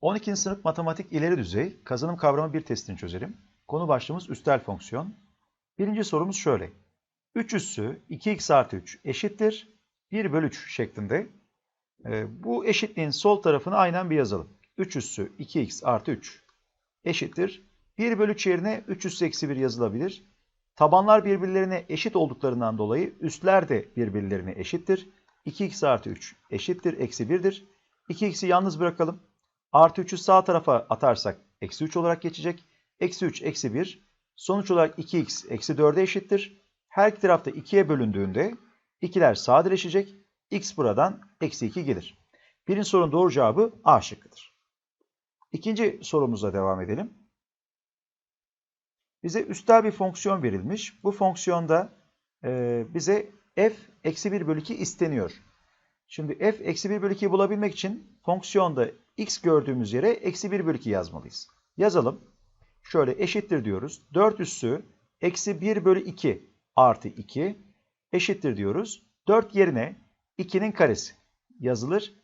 12. sınıf matematik ileri düzey kazanım kavramı bir testini çözelim. Konu başlığımız üstel fonksiyon. Birinci sorumuz şöyle. 3 üssü 2x artı 3 eşittir 1 bölü 3 şeklinde. Ee, bu eşitliğin sol tarafını aynen bir yazalım. 3 üssü 2x artı 3 eşittir. 1 bölü 3 yerine 3 üssü eksi 1 yazılabilir. Tabanlar birbirlerine eşit olduklarından dolayı üstler de birbirlerine eşittir. 2x artı 3 eşittir eksi 1'dir. 2x'i yalnız bırakalım. Artı 3'ü sağ tarafa atarsak eksi 3 olarak geçecek. Eksi 3 eksi 1. Sonuç olarak 2x eksi 4'e eşittir. Her iki tarafta 2'ye bölündüğünde ikiler sadeleşecek. x buradan eksi 2 gelir. Birinci sorunun doğru cevabı A şıkkıdır. İkinci sorumuza devam edelim. Bize üstel bir fonksiyon verilmiş. Bu fonksiyonda e, bize f eksi 1 bölü 2 isteniyor. Şimdi f eksi 1 bölü 2'yi bulabilmek için fonksiyonda x gördüğümüz yere eksi 1 bölü 2 yazmalıyız. Yazalım. Şöyle eşittir diyoruz. 4 üssü eksi 1 bölü 2 artı 2 eşittir diyoruz. 4 yerine 2'nin karesi yazılır.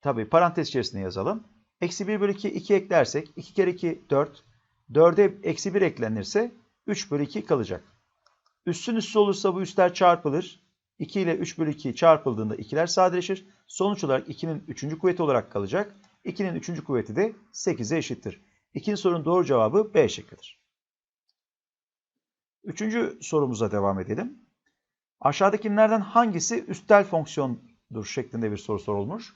Tabi parantez içerisinde yazalım. Eksi 1 bölü 2 2 eklersek 2 kere 2 4. 4'e eksi 1 eklenirse 3 bölü 2 kalacak. Üssün üssü olursa bu üstler çarpılır. 2 ile 3 bölü 2 çarpıldığında ikiler sadeleşir. Sonuç olarak 2'nin 3. kuvveti olarak kalacak. 2'nin 3. kuvveti de 8'e eşittir. İkinci sorunun doğru cevabı B şıkkıdır. Üçüncü sorumuza devam edelim. Aşağıdakilerden hangisi üstel fonksiyondur şeklinde bir soru sorulmuş.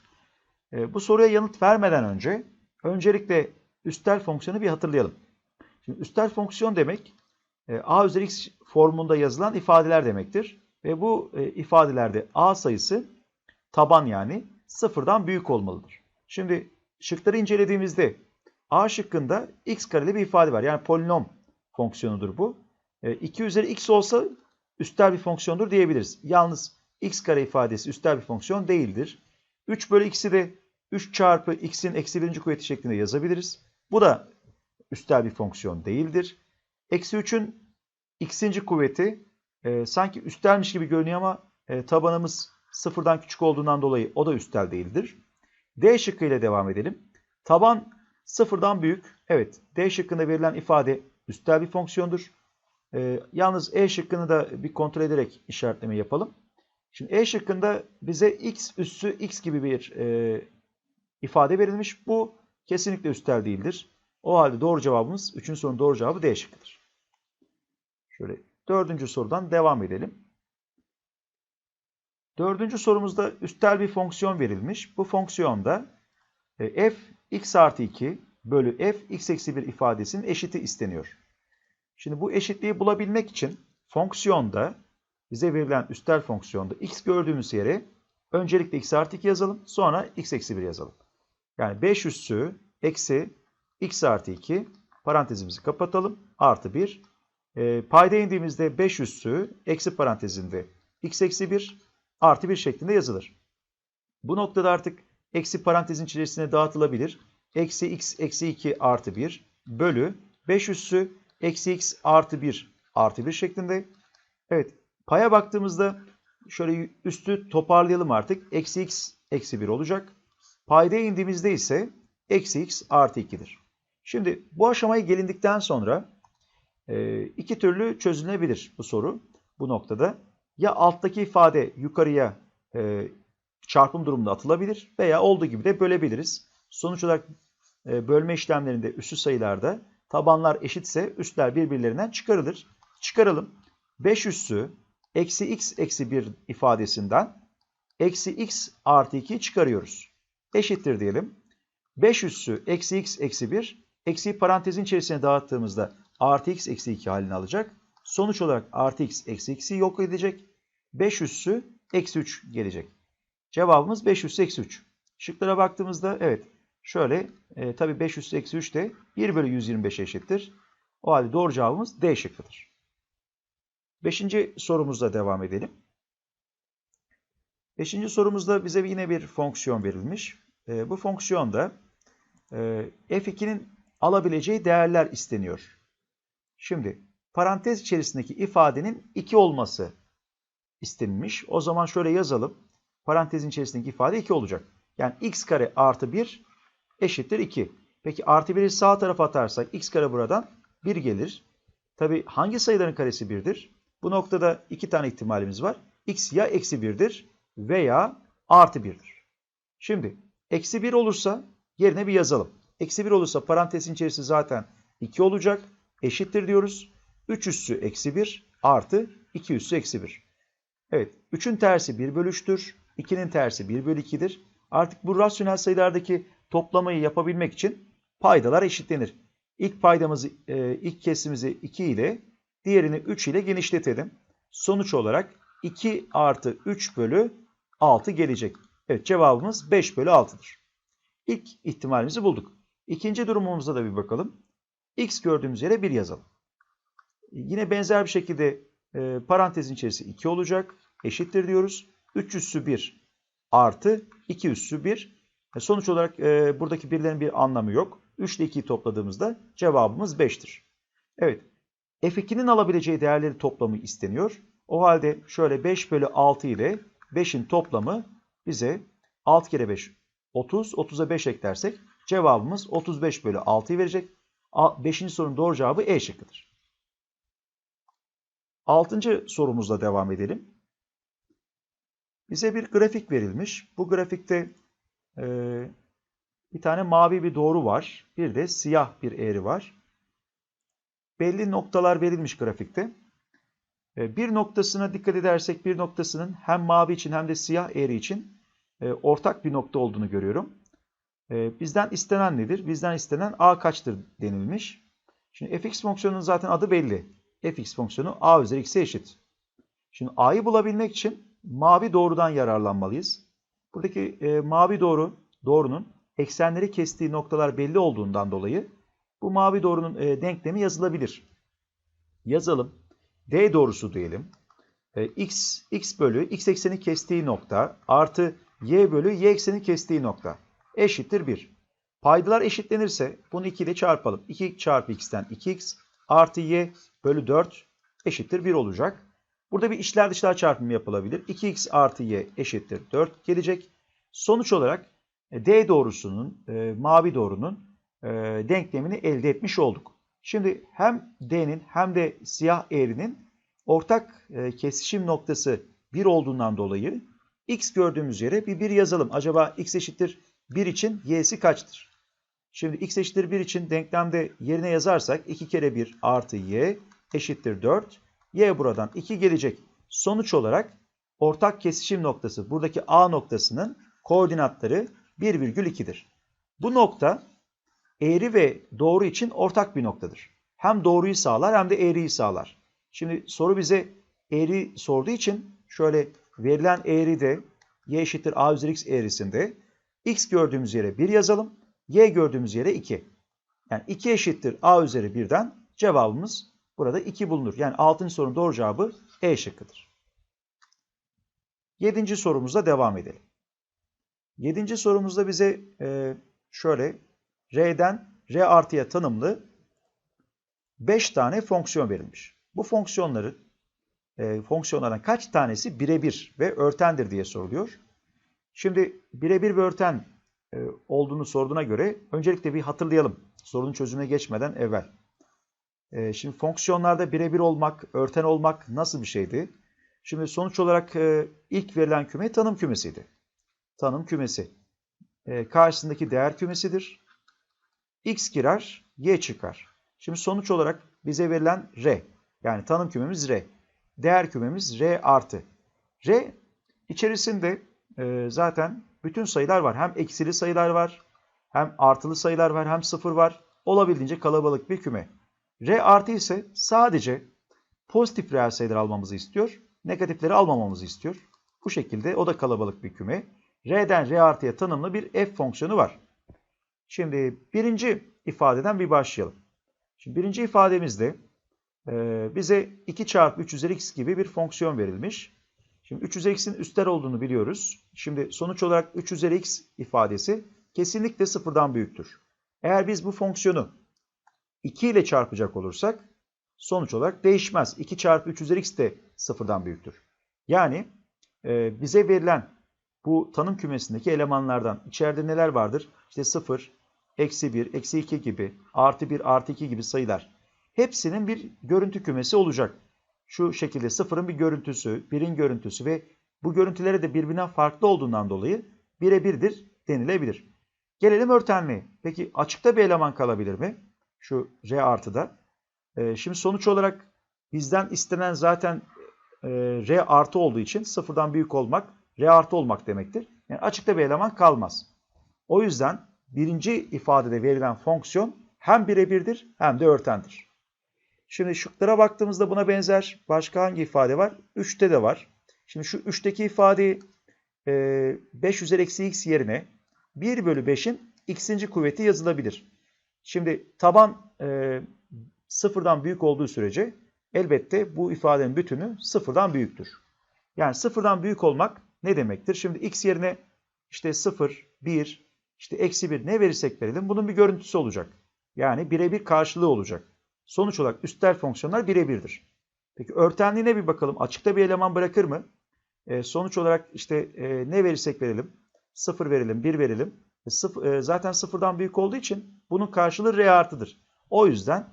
E, bu soruya yanıt vermeden önce öncelikle üstel fonksiyonu bir hatırlayalım. Şimdi üstel fonksiyon demek e, a üzeri x formunda yazılan ifadeler demektir. Ve bu e, ifadelerde a sayısı taban yani sıfırdan büyük olmalıdır. Şimdi şıkları incelediğimizde a şıkkında x kareli bir ifade var. Yani polinom fonksiyonudur bu. E, 2 üzeri x olsa üstel bir fonksiyondur diyebiliriz. Yalnız x kare ifadesi üstel bir fonksiyon değildir. 3 bölü x'i de 3 çarpı x'in eksi birinci kuvveti şeklinde yazabiliriz. Bu da üstel bir fonksiyon değildir. Eksi 3'ün x'inci kuvveti e, sanki üstelmiş gibi görünüyor ama e, tabanımız sıfırdan küçük olduğundan dolayı o da üstel değildir. D şıkkı ile devam edelim. Taban sıfırdan büyük. Evet D şıkkında verilen ifade üstel bir fonksiyondur. E, yalnız E şıkkını da bir kontrol ederek işaretleme yapalım. Şimdi E şıkkında bize x üssü x gibi bir e, ifade verilmiş. Bu kesinlikle üstel değildir. O halde doğru cevabımız, üçüncü sorunun doğru cevabı D şıkkıdır. Şöyle dördüncü sorudan devam edelim. Dördüncü sorumuzda üstel bir fonksiyon verilmiş. Bu fonksiyonda e, f x artı 2 bölü f x eksi 1 ifadesinin eşiti isteniyor. Şimdi bu eşitliği bulabilmek için fonksiyonda bize verilen üstel fonksiyonda x gördüğümüz yere öncelikle x artı 2 yazalım. Sonra x eksi 1 yazalım. Yani 5 üssü eksi x artı 2 parantezimizi kapatalım. Artı 1. E, payda indiğimizde 5 üssü eksi parantezinde x eksi 1 artı 1 şeklinde yazılır. Bu noktada artık eksi parantezin içerisine dağıtılabilir. Eksi x eksi 2 artı 1 bölü 5 üssü eksi x artı 1 artı 1 şeklinde. Evet paya baktığımızda şöyle üstü toparlayalım artık. Eksi x eksi 1 olacak. Paydaya indiğimizde ise eksi x artı 2'dir. Şimdi bu aşamaya gelindikten sonra iki türlü çözülebilir bu soru bu noktada. Ya alttaki ifade yukarıya e, çarpım durumunda atılabilir veya olduğu gibi de bölebiliriz. Sonuç olarak e, bölme işlemlerinde üssü sayılarda tabanlar eşitse üstler birbirlerinden çıkarılır. Çıkaralım. 5 üssü eksi x eksi 1 ifadesinden eksi x artı 2 çıkarıyoruz. Eşittir diyelim. 5 üssü eksi x eksi 1 eksiği parantezin içerisine dağıttığımızda artı x eksi 2 halini alacak. Sonuç olarak artı x eksi x'i yok edecek. 5 üssü eksi 3 gelecek. Cevabımız 5 üssü eksi 3. Şıklara baktığımızda evet şöyle e, tabi 5 üssü eksi 3 de 1 bölü 125 eşittir. O halde doğru cevabımız D şıkkıdır. Beşinci sorumuzla devam edelim. Beşinci sorumuzda bize yine bir fonksiyon verilmiş. E, bu fonksiyonda e, f2'nin alabileceği değerler isteniyor. Şimdi parantez içerisindeki ifadenin 2 olması istenilmiş. O zaman şöyle yazalım. Parantezin içerisindeki ifade 2 olacak. Yani x kare artı 1 eşittir 2. Peki artı 1'i sağ tarafa atarsak x kare buradan 1 gelir. Tabi hangi sayıların karesi 1'dir? Bu noktada iki tane ihtimalimiz var. x ya eksi 1'dir veya artı 1'dir. Şimdi eksi 1 olursa yerine bir yazalım. Eksi 1 olursa parantezin içerisi zaten 2 olacak. Eşittir diyoruz. 3 üssü eksi 1 artı 2 üssü eksi 1. Evet 3'ün tersi 1 bölü 3'tür. 2'nin tersi 1 bölü 2'dir. Artık bu rasyonel sayılardaki toplamayı yapabilmek için paydalar eşitlenir. İlk paydamızı, e, ilk kesimizi 2 ile diğerini 3 ile genişletelim. Sonuç olarak 2 artı 3 bölü 6 gelecek. Evet cevabımız 5 bölü 6'dır. İlk ihtimalimizi bulduk. İkinci durumumuzda da bir bakalım. X gördüğümüz yere 1 yazalım. Yine benzer bir şekilde e, parantezin içerisi 2 olacak. Eşittir diyoruz. 3 üssü 1 artı 2 üssü 1. E, sonuç olarak e, buradaki birlerin bir anlamı yok. 3 ile 2'yi topladığımızda cevabımız 5'tir. Evet. F2'nin alabileceği değerleri toplamı isteniyor. O halde şöyle 5 bölü 6 ile 5'in toplamı bize 6 kere 5 30. 30'a 5 eklersek cevabımız 35 bölü 6'yı verecek. 5. sorunun doğru cevabı E şıkkıdır. 6. sorumuzla devam edelim. Bize bir grafik verilmiş. Bu grafikte e, bir tane mavi bir doğru var. Bir de siyah bir eğri var. Belli noktalar verilmiş grafikte. E, bir noktasına dikkat edersek bir noktasının hem mavi için hem de siyah eğri için e, ortak bir nokta olduğunu görüyorum. E, bizden istenen nedir? Bizden istenen a kaçtır denilmiş. Şimdi fx fonksiyonunun zaten adı belli. Fx fonksiyonu a üzeri x'e eşit. Şimdi a'yı bulabilmek için mavi doğrudan yararlanmalıyız. Buradaki e, mavi doğru doğrunun eksenleri kestiği noktalar belli olduğundan dolayı bu mavi doğrunun e, denklemi yazılabilir. Yazalım. D doğrusu diyelim. E, x, x bölü x ekseni kestiği nokta artı y bölü y ekseni kestiği nokta eşittir 1. Paydalar eşitlenirse bunu 2 ile çarpalım. 2 çarpı x'ten 2x artı y bölü 4 eşittir 1 olacak. Burada bir içler dışlar çarpımı yapılabilir. 2x artı y eşittir 4 gelecek. Sonuç olarak e, D doğrusunun, e, mavi doğrunun e, denklemini elde etmiş olduk. Şimdi hem D'nin hem de siyah eğrinin ortak e, kesişim noktası 1 olduğundan dolayı x gördüğümüz yere bir 1 yazalım. Acaba x eşittir 1 için y'si kaçtır? Şimdi x eşittir 1 için denklemde yerine yazarsak 2 kere 1 artı y eşittir 4. y buradan 2 gelecek. Sonuç olarak ortak kesişim noktası buradaki A noktasının koordinatları 1,2'dir. Bu nokta eğri ve doğru için ortak bir noktadır. Hem doğruyu sağlar hem de eğriyi sağlar. Şimdi soru bize eğri sorduğu için şöyle verilen eğride y eşittir a üzeri x eğrisinde x gördüğümüz yere 1 yazalım. Y gördüğümüz yere 2. Yani 2 eşittir a üzeri 1'den cevabımız burada 2 bulunur. Yani 6. sorunun doğru cevabı E şıkkıdır. 7. sorumuzla devam edelim. 7. sorumuzda bize e, şöyle R'den R artıya tanımlı 5 tane fonksiyon verilmiş. Bu fonksiyonları e, fonksiyonlardan kaç tanesi birebir ve örtendir diye soruluyor. Şimdi birebir ve örten olduğunu sorduğuna göre öncelikle bir hatırlayalım sorunun çözümüne geçmeden evvel. E, şimdi fonksiyonlarda birebir olmak, örten olmak nasıl bir şeydi? Şimdi sonuç olarak e, ilk verilen küme tanım kümesiydi. Tanım kümesi. E, karşısındaki değer kümesidir. X girer, Y çıkar. Şimdi sonuç olarak bize verilen R. Yani tanım kümemiz R değer kümemiz R artı. R içerisinde e, zaten bütün sayılar var. Hem eksili sayılar var, hem artılı sayılar var, hem sıfır var. Olabildiğince kalabalık bir küme. R artı ise sadece pozitif reel sayılar almamızı istiyor. Negatifleri almamamızı istiyor. Bu şekilde o da kalabalık bir küme. R'den R artıya tanımlı bir f fonksiyonu var. Şimdi birinci ifadeden bir başlayalım. Şimdi birinci ifademizde ee, bize 2 çarpı 3 üzeri x gibi bir fonksiyon verilmiş. Şimdi 3 üzeri x'in üstler olduğunu biliyoruz. Şimdi sonuç olarak 3 üzeri x ifadesi kesinlikle sıfırdan büyüktür. Eğer biz bu fonksiyonu 2 ile çarpacak olursak sonuç olarak değişmez. 2 çarpı 3 üzeri x de sıfırdan büyüktür. Yani e, bize verilen bu tanım kümesindeki elemanlardan içeride neler vardır? İşte 0, eksi 1, eksi 2 gibi, artı 1, artı 2 gibi sayılar hepsinin bir görüntü kümesi olacak. Şu şekilde sıfırın bir görüntüsü, birin görüntüsü ve bu görüntüleri de birbirinden farklı olduğundan dolayı birebirdir denilebilir. Gelelim örtenmeye. Peki açıkta bir eleman kalabilir mi? Şu R artıda. Ee, şimdi sonuç olarak bizden istenen zaten e, R artı olduğu için sıfırdan büyük olmak R artı olmak demektir. Yani açıkta bir eleman kalmaz. O yüzden birinci ifadede verilen fonksiyon hem birebirdir hem de örtendir. Şimdi şıklara baktığımızda buna benzer başka hangi ifade var? 3'te de var. Şimdi şu 3'teki ifadeyi e, 5 üzeri eksi x yerine 1 bölü 5'in x'inci kuvveti yazılabilir. Şimdi taban e, sıfırdan büyük olduğu sürece elbette bu ifadenin bütünü sıfırdan büyüktür. Yani sıfırdan büyük olmak ne demektir? Şimdi x yerine işte 0, 1, işte eksi 1 ne verirsek verelim bunun bir görüntüsü olacak. Yani birebir karşılığı olacak. Sonuç olarak üstel fonksiyonlar birebirdir. Peki örtenliğine bir bakalım. Açıkta bir eleman bırakır mı? E, sonuç olarak işte e, ne verirsek verelim. 0 verelim, 1 verelim. E, sıfır, e, zaten sıfırdan büyük olduğu için bunun karşılığı R artıdır. O yüzden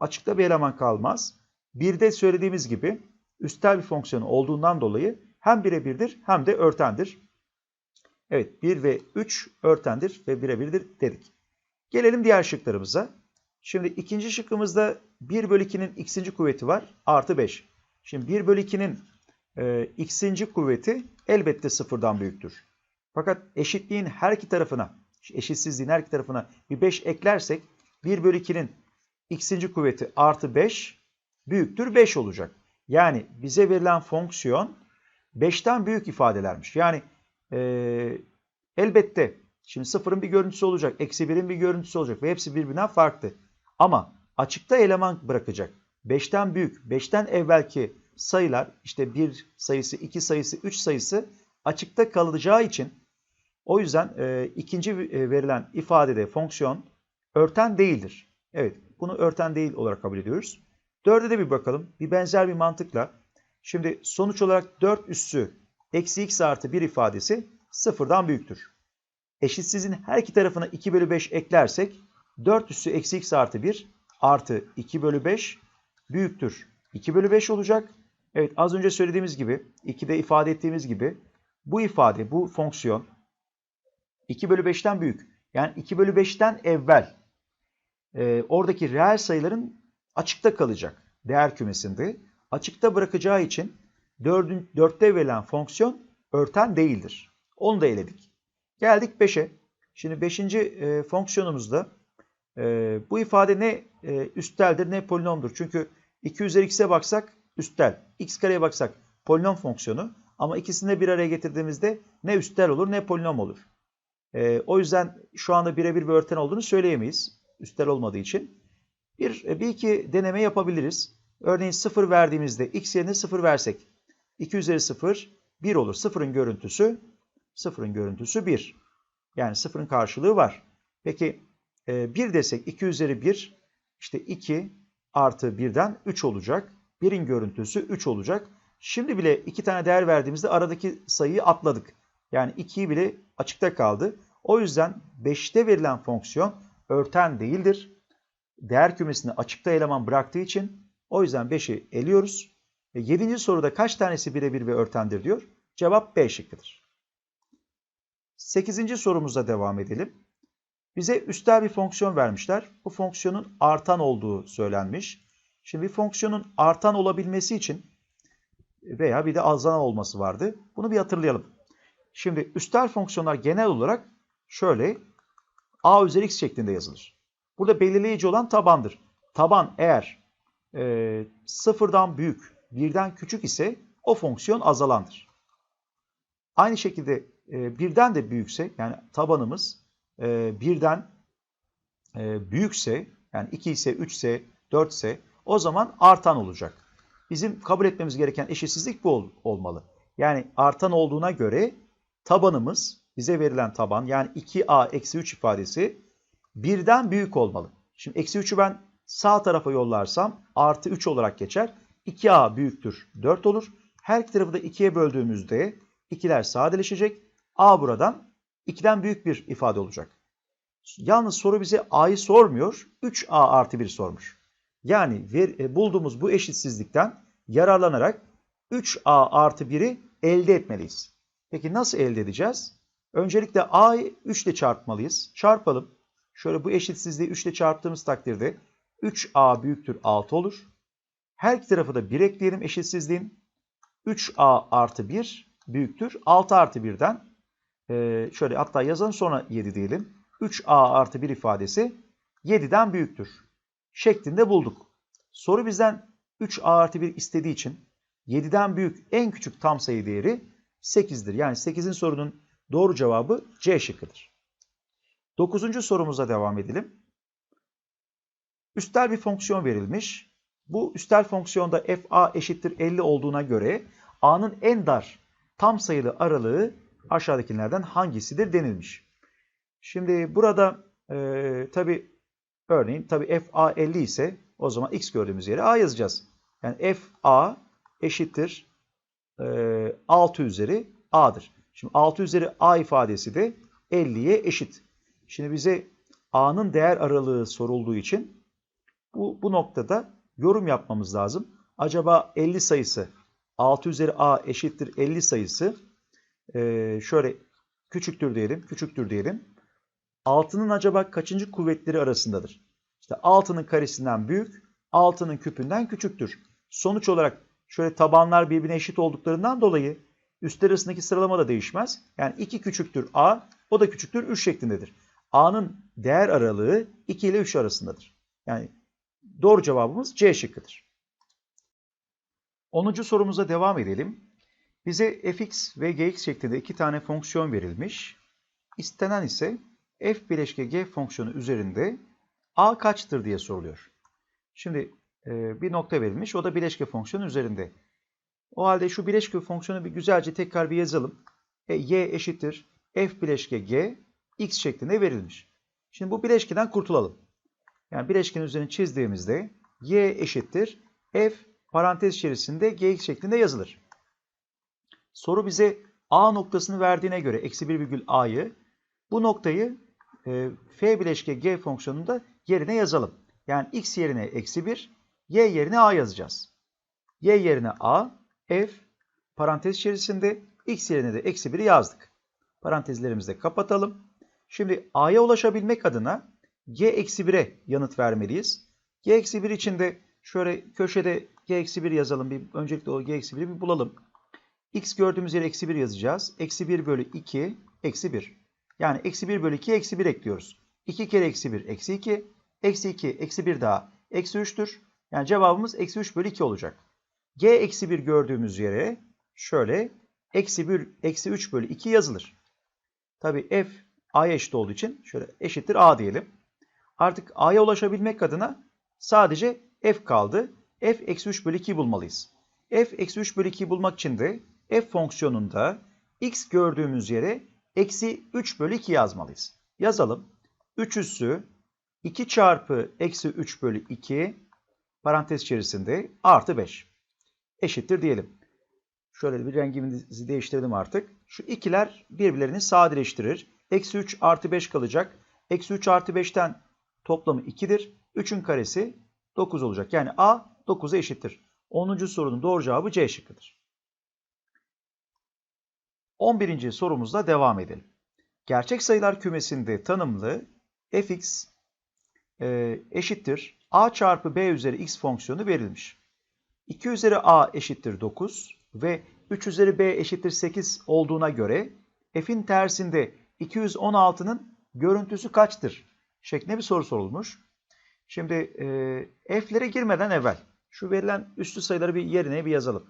açıkta bir eleman kalmaz. Bir de söylediğimiz gibi üstel bir fonksiyon olduğundan dolayı hem birebirdir hem de örtendir. Evet 1 ve 3 örtendir ve birebirdir dedik. Gelelim diğer şıklarımıza. Şimdi ikinci şıkkımızda 1 bölü 2'nin x'inci kuvveti var artı 5. Şimdi 1 bölü 2'nin e, x'inci kuvveti elbette sıfırdan büyüktür. Fakat eşitliğin her iki tarafına, eşitsizliğin her iki tarafına bir 5 eklersek 1 bölü 2'nin x'inci kuvveti artı 5 büyüktür 5 olacak. Yani bize verilen fonksiyon 5'ten büyük ifadelermiş. Yani e, elbette şimdi sıfırın bir görüntüsü olacak, eksi 1'in bir görüntüsü olacak ve hepsi birbirinden farklı. Ama açıkta eleman bırakacak. 5'ten büyük, 5'ten evvelki sayılar işte 1 sayısı, 2 sayısı, 3 sayısı açıkta kalacağı için o yüzden e, ikinci e, verilen ifadede fonksiyon örten değildir. Evet bunu örten değil olarak kabul ediyoruz. Dörde de bir bakalım. Bir benzer bir mantıkla. Şimdi sonuç olarak 4 üssü eksi x artı 1 ifadesi sıfırdan büyüktür. Eşitsizliğin her iki tarafına 2 bölü 5 eklersek 4 üssü eksi x artı 1 artı 2 bölü 5 büyüktür. 2 bölü 5 olacak. Evet az önce söylediğimiz gibi 2'de ifade ettiğimiz gibi bu ifade bu fonksiyon 2 bölü 5'ten büyük. Yani 2 bölü 5'ten evvel e, oradaki reel sayıların açıkta kalacak değer kümesinde. Açıkta bırakacağı için 4'ün 4'te verilen fonksiyon örten değildir. Onu da eledik. Geldik 5'e. Şimdi 5. E, fonksiyonumuzda e, bu ifade ne e, üsteldir ne polinomdur. Çünkü 2 üzeri x'e baksak üstel, x kareye baksak polinom fonksiyonu ama ikisini de bir araya getirdiğimizde ne üstel olur ne polinom olur. E, o yüzden şu anda birebir bir örten olduğunu söyleyemeyiz. Üstel olmadığı için. Bir, e, bir iki deneme yapabiliriz. Örneğin 0 verdiğimizde x yerine 0 versek 2 üzeri 0 1 olur. 0'ın görüntüsü 0'ın görüntüsü 1. Yani 0'ın karşılığı var. Peki 1 e, desek 2 üzeri 1 işte 2 artı 1'den 3 olacak. 1'in görüntüsü 3 olacak. Şimdi bile 2 tane değer verdiğimizde aradaki sayıyı atladık. Yani 2'yi bile açıkta kaldı. O yüzden 5'te verilen fonksiyon örten değildir. Değer kümesini açıkta eleman bıraktığı için o yüzden 5'i eliyoruz. E 7. soruda kaç tanesi birebir ve örtendir diyor. Cevap B şıkkıdır. 8. sorumuza devam edelim. Bize üstel bir fonksiyon vermişler. Bu fonksiyonun artan olduğu söylenmiş. Şimdi bir fonksiyonun artan olabilmesi için veya bir de azalan olması vardı. Bunu bir hatırlayalım. Şimdi üstel fonksiyonlar genel olarak şöyle a üzeri x şeklinde yazılır. Burada belirleyici olan tabandır. Taban eğer e, sıfırdan büyük, birden küçük ise o fonksiyon azalandır. Aynı şekilde e, birden de büyükse yani tabanımız e, birden e, büyükse yani 2 ise 3 ise 4 ise o zaman artan olacak. Bizim kabul etmemiz gereken eşitsizlik bu ol, olmalı. Yani artan olduğuna göre tabanımız bize verilen taban yani 2a eksi 3 ifadesi birden büyük olmalı. Şimdi eksi 3'ü ben sağ tarafa yollarsam artı 3 olarak geçer. 2a büyüktür 4 olur. Her iki tarafı da 2'ye böldüğümüzde ikiler sadeleşecek. a buradan 2'den büyük bir ifade olacak. Yalnız soru bize A'yı sormuyor. 3A artı 1 sormuş. Yani ver, e, bulduğumuz bu eşitsizlikten yararlanarak 3A artı 1'i elde etmeliyiz. Peki nasıl elde edeceğiz? Öncelikle A'yı 3 ile çarpmalıyız. Çarpalım. Şöyle bu eşitsizliği 3 ile çarptığımız takdirde 3A büyüktür 6 olur. Her iki tarafı da 1 ekleyelim eşitsizliğin. 3A artı 1 büyüktür 6 artı 1'den. Ee, şöyle hatta yazalım sonra 7 diyelim. 3A artı 1 ifadesi 7'den büyüktür. Şeklinde bulduk. Soru bizden 3A artı 1 istediği için 7'den büyük en küçük tam sayı değeri 8'dir. Yani 8'in sorunun doğru cevabı C şıkkıdır. 9. sorumuza devam edelim. Üstel bir fonksiyon verilmiş. Bu üstel fonksiyonda fa eşittir 50 olduğuna göre a'nın en dar tam sayılı aralığı aşağıdakilerden hangisidir denilmiş. Şimdi burada e, tabi örneğin tabi fa 50 ise o zaman x gördüğümüz yere a yazacağız. Yani fa eşittir e, 6 üzeri a'dır. Şimdi 6 üzeri a ifadesi de 50'ye eşit. Şimdi bize a'nın değer aralığı sorulduğu için bu, bu noktada yorum yapmamız lazım. Acaba 50 sayısı 6 üzeri a eşittir 50 sayısı e, şöyle küçüktür diyelim, küçüktür diyelim. 6'nın acaba kaçıncı kuvvetleri arasındadır? İşte 6'nın karesinden büyük, 6'nın küpünden küçüktür. Sonuç olarak şöyle tabanlar birbirine eşit olduklarından dolayı üstler arasındaki sıralama da değişmez. Yani 2 küçüktür a, o da küçüktür 3 şeklindedir. a'nın değer aralığı 2 ile 3 arasındadır. Yani doğru cevabımız C şıkkıdır. 10. sorumuza devam edelim. Bize fx ve gx şeklinde iki tane fonksiyon verilmiş. İstenen ise f bileşke g fonksiyonu üzerinde a kaçtır diye soruluyor. Şimdi e, bir nokta verilmiş. O da bileşke fonksiyonu üzerinde. O halde şu bileşke fonksiyonu bir güzelce tekrar bir yazalım. E, y eşittir f bileşke g x şeklinde verilmiş. Şimdi bu bileşkeden kurtulalım. Yani bileşkenin üzerine çizdiğimizde y eşittir f parantez içerisinde gx şeklinde yazılır. Soru bize a noktasını verdiğine göre eksi 1 virgül a'yı bu noktayı e, f bileşke g fonksiyonunda yerine yazalım. Yani x yerine eksi 1, y yerine a yazacağız. y yerine a, f parantez içerisinde x yerine de eksi 1'i yazdık. Parantezlerimizi de kapatalım. Şimdi a'ya ulaşabilmek adına g eksi 1'e yanıt vermeliyiz. g eksi 1 için de şöyle köşede g eksi 1 yazalım. Bir, öncelikle o g eksi 1'i bir bulalım. X gördüğümüz yere eksi 1 yazacağız. Eksi 1 bölü 2 eksi 1. Yani eksi 1 bölü 2 eksi 1 ekliyoruz. 2 kere eksi 1 eksi 2. Eksi 2 eksi 1 daha eksi 3'tür. Yani cevabımız eksi 3 bölü 2 olacak. g eksi 1 gördüğümüz yere şöyle eksi 1 eksi 3 bölü 2 yazılır. Tabi f a'ya eşit olduğu için şöyle eşittir a diyelim. Artık a'ya ulaşabilmek adına sadece f kaldı. f eksi 3 bölü 2'yi bulmalıyız. f eksi 3 bölü 2'yi bulmak için de f fonksiyonunda x gördüğümüz yere eksi 3 bölü 2 yazmalıyız. Yazalım. 3 üssü 2 çarpı eksi 3 bölü 2 parantez içerisinde artı 5 eşittir diyelim. Şöyle bir rengimizi değiştirdim artık. Şu ikiler birbirlerini sadeleştirir. Eksi 3 artı 5 kalacak. Eksi 3 artı 5'ten toplamı 2'dir. 3'ün karesi 9 olacak. Yani A 9'a eşittir. 10. sorunun doğru cevabı C şıkkıdır. 11. sorumuzla devam edelim. Gerçek sayılar kümesinde tanımlı fx e, eşittir a çarpı b üzeri x fonksiyonu verilmiş. 2 üzeri a eşittir 9 ve 3 üzeri b eşittir 8 olduğuna göre f'in tersinde 216'nın görüntüsü kaçtır? şeklinde bir soru sorulmuş. Şimdi e, f'lere girmeden evvel şu verilen üstü sayıları bir yerine bir yazalım.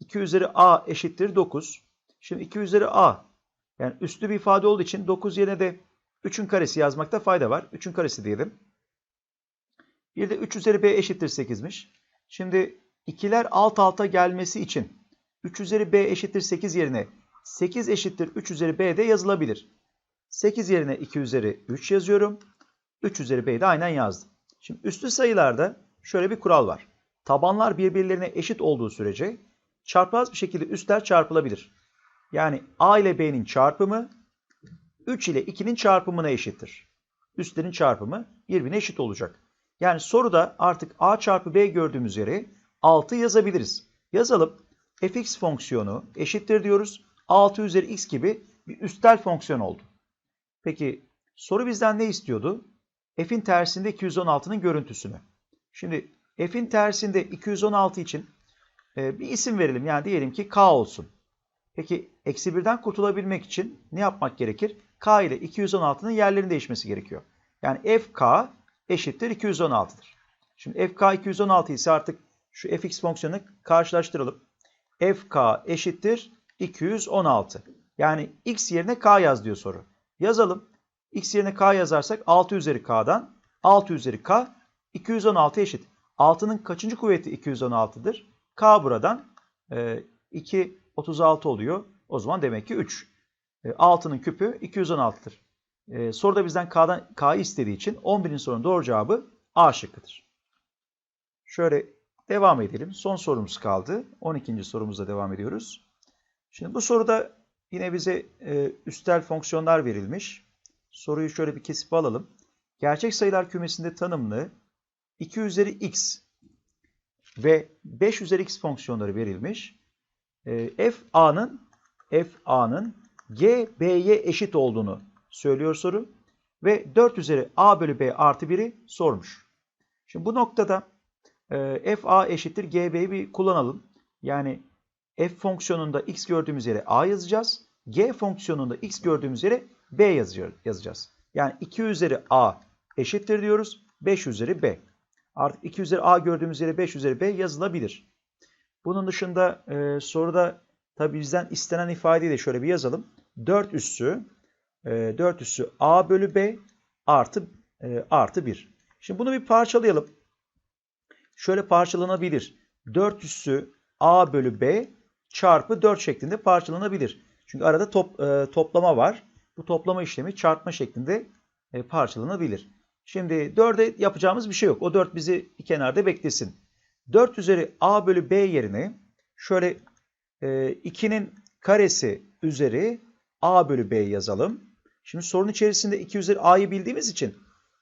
2 üzeri a eşittir 9. Şimdi 2 üzeri a yani üstlü bir ifade olduğu için 9 yerine de 3'ün karesi yazmakta fayda var. 3'ün karesi diyelim. Bir de 3 üzeri b eşittir 8'miş. Şimdi ikiler alt alta gelmesi için 3 üzeri b eşittir 8 yerine 8 eşittir 3 üzeri b de yazılabilir. 8 yerine 2 üzeri 3 yazıyorum. 3 üzeri b'yi de aynen yazdım. Şimdi üslü sayılarda şöyle bir kural var. Tabanlar birbirlerine eşit olduğu sürece çarpmaz bir şekilde üstler çarpılabilir. Yani a ile b'nin çarpımı 3 ile 2'nin çarpımına eşittir. üstlerin çarpımı birbirine eşit olacak. Yani soruda artık a çarpı b gördüğümüz yere 6 yazabiliriz. Yazalım. fx fonksiyonu eşittir diyoruz. 6 üzeri x gibi bir üstel fonksiyon oldu. Peki soru bizden ne istiyordu? f'in tersinde 216'nın görüntüsünü. Şimdi f'in tersinde 216 için e, bir isim verelim. Yani diyelim ki k olsun. Peki eksi birden kurtulabilmek için ne yapmak gerekir? k ile 216'nın yerlerinin değişmesi gerekiyor. Yani fk eşittir 216'dır. Şimdi fk 216 ise artık şu fx fonksiyonunu karşılaştıralım. fk eşittir 216. Yani x yerine k yaz diyor soru. Yazalım. x yerine k yazarsak 6 üzeri k'dan 6 üzeri k 216 eşit. 6'nın kaçıncı kuvveti 216'dır? K buradan e, 2, 36 oluyor. O zaman demek ki 3. E, 6'nın küpü 216'dır. E, soruda bizden K'dan, K'yı istediği için 11'in sorunun doğru cevabı A şıkkıdır. Şöyle devam edelim. Son sorumuz kaldı. 12. sorumuzla devam ediyoruz. Şimdi bu soruda yine bize e, üstel fonksiyonlar verilmiş. Soruyu şöyle bir kesip alalım. Gerçek sayılar kümesinde tanımlı 2 üzeri x ve 5 üzeri x fonksiyonları verilmiş. E, f a'nın f a'nın g b'ye eşit olduğunu söylüyor soru. Ve 4 üzeri a bölü b artı 1'i sormuş. Şimdi bu noktada e, f a eşittir g b'yi bir kullanalım. Yani f fonksiyonunda x gördüğümüz yere a yazacağız. g fonksiyonunda x gördüğümüz yere b yazacağız. Yani 2 üzeri a eşittir diyoruz. 5 üzeri b. Artık 2 üzeri a gördüğümüz yere 5 üzeri b yazılabilir. Bunun dışında e, soruda tabi bizden istenen ifadeyi de şöyle bir yazalım. 4 üssü e, 4 üssü a bölü b artı e, artı 1. Şimdi bunu bir parçalayalım. Şöyle parçalanabilir. 4 üssü a bölü b çarpı 4 şeklinde parçalanabilir. Çünkü arada top, e, toplama var. Bu toplama işlemi çarpma şeklinde e, parçalanabilir. Şimdi 4'e yapacağımız bir şey yok. O 4 bizi bir kenarda beklesin. 4 üzeri a bölü b yerine şöyle e, 2'nin karesi üzeri a bölü b yazalım. Şimdi sorun içerisinde 2 üzeri a'yı bildiğimiz için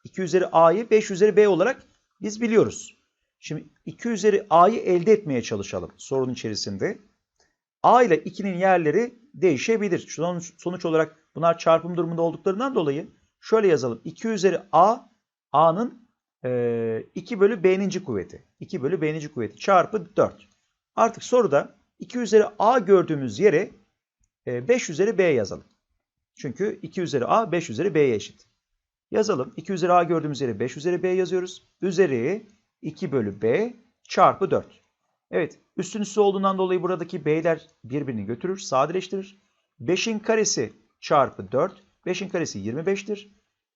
2 üzeri a'yı 5 üzeri b olarak biz biliyoruz. Şimdi 2 üzeri a'yı elde etmeye çalışalım sorun içerisinde. a ile 2'nin yerleri değişebilir. Sonuç olarak bunlar çarpım durumunda olduklarından dolayı şöyle yazalım. 2 üzeri a A'nın e, 2 bölü B'ninci kuvveti. 2 bölü B'ninci kuvveti çarpı 4. Artık soruda 2 üzeri A gördüğümüz yere e, 5 üzeri B yazalım. Çünkü 2 üzeri A 5 üzeri B'ye eşit. Yazalım. 2 üzeri A gördüğümüz yere 5 üzeri B yazıyoruz. Üzeri 2 bölü B çarpı 4. Evet üstün üstü olduğundan dolayı buradaki B'ler birbirini götürür, sadeleştirir. 5'in karesi çarpı 4. 5'in karesi 25'tir.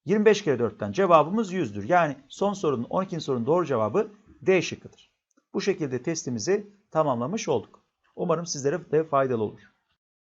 25 kere 4'ten cevabımız 100'dür. Yani son sorunun 12. sorunun doğru cevabı D şıkkıdır. Bu şekilde testimizi tamamlamış olduk. Umarım sizlere de faydalı olur.